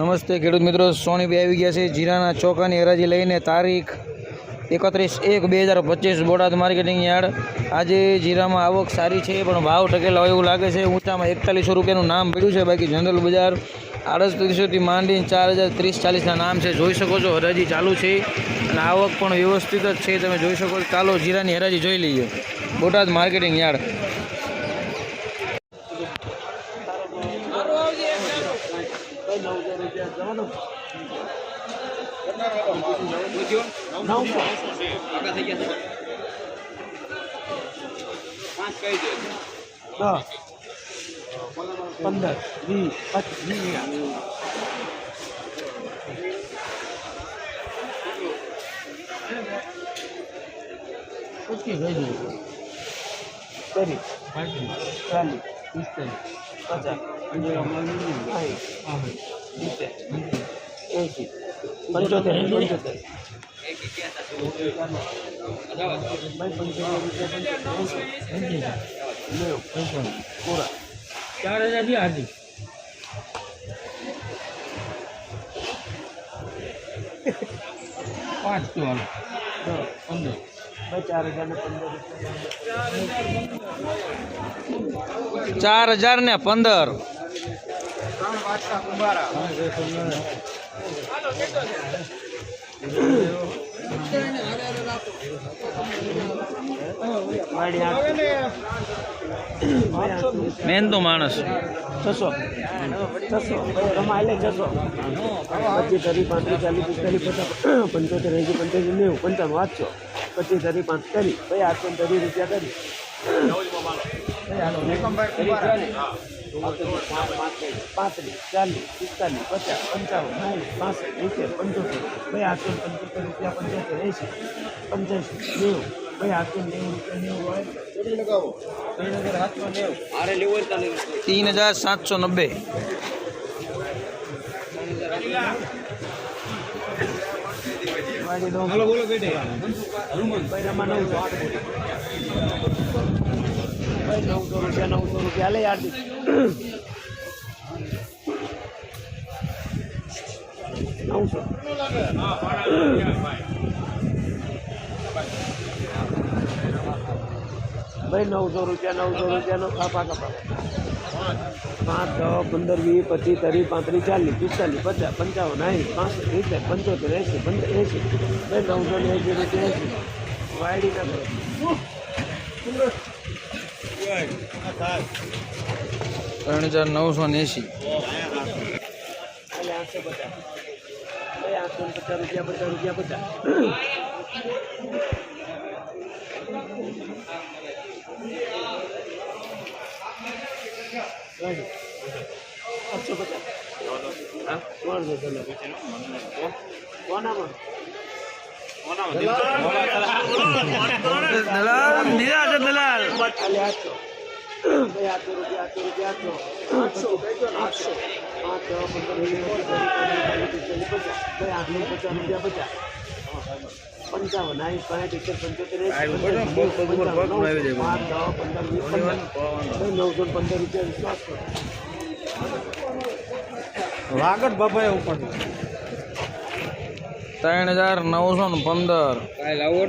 નમસ્તે ખેડૂત મિત્રો સોનીભાઈ આવી ગયા છે, જીરાના ચોખાની હરાજી લઈને તારીખ એકત્રીસ એક બે હજાર પચીસ બોટાદ માર્કેટિંગ યાર્ડ. આજે જીરામાં આવક સારી છે, પણ ભાવ ટકેલા હોય એવું લાગે છે. ઊંચામાં એકતાલીસો રૂપિયાનું નામ પડ્યું છે, બાકી જનરલ બજાર આડત્રીસોથી માંડીને ચાર હજાર ત્રીસ ચાલીસના નામ છે. જોઈ શકો છો, હરાજી ચાલુ છે અને આવક પણ વ્યવસ્થિત જ છે. તમે જોઈ શકો છો, ચાલો જીરાની હરાજી જોઈ લઈએ. Botad marketing yard. દસ પંદર વીસ પચીસ પચીસ હજી ત્રીસ પાંત્રીસ ચાલીસ પિસ્તાલીસ પચાસ સાઠ સિત્તેર એંસી પંચોતેર પંચોતેર પૂરા ચાર હજારથી હાજી પાંચ તો હાલો પંદર ચાર હજાર ને પંદર. મેન તો માણસ છસો છસો રમાય લે છસો પચીસ તરી પાંત્રીસ ચાલીસ પિસ્તાલીસ પચાસ પંચોતેર એસી પંચ્યાસી નેવું પંચાણું વાંચશો પચીસ તરી પાંચ કરી ભાઈ આઠસો ને ત્રીસ રૂપિયા કરી પાંત્રીસ ચાલીસ પિસ્તાલીસ પચાસ પંચાવન સાહીઠ પાસઠ એસી પંચોતેર ભાઈ આઠસો પંચોતેર રૂપિયા પંચોતેર એસી પંચ્યાસી ભાઈ આઠસો નેવું રૂપિયા નેવું હોય હજાર સાતસો નેવું મારે લેવું તીન હજાર સાતસો નબ્બે. બોલો બોલો બેટે. ભાઈ રમા નવસો ભાઈ નવસો રૂપિયા નવસો રૂપિયા લે યાર નવસો ભાઈ નવસો રૂપિયા નવસો રૂપિયાનો કાપા કાપા પાંચ દસ પંદર વીસ પચીસ ત્રીસ પાંત્રીસ ચાલીસ પિસ્તાલીસ પચાસ પંચાવન સાઠ પાસઠ સિત્તેર પંચોતેર એંસી પંદર એંસી ભાઈ નવસો ને એંસી રૂપિયા એંસી વાયડી ના ત્રણ હજાર નવસો ને એંસી આઠસો પચાસ દલાલ દીધા છે દલાલ ખાલી આઠસો. ભાઈ આઠસો રૂપિયા રૂપિયા ભાઈ પચાસ રૂપિયા પચાસ પંચાવન પાંચ પંચોતેર નવસો, પંદર રૂપિયા વિશ્વાસ કરો વાગડ બાપા ઉપર ત્રણ હજાર નવસો ને પંદર. કાંઈ લાવો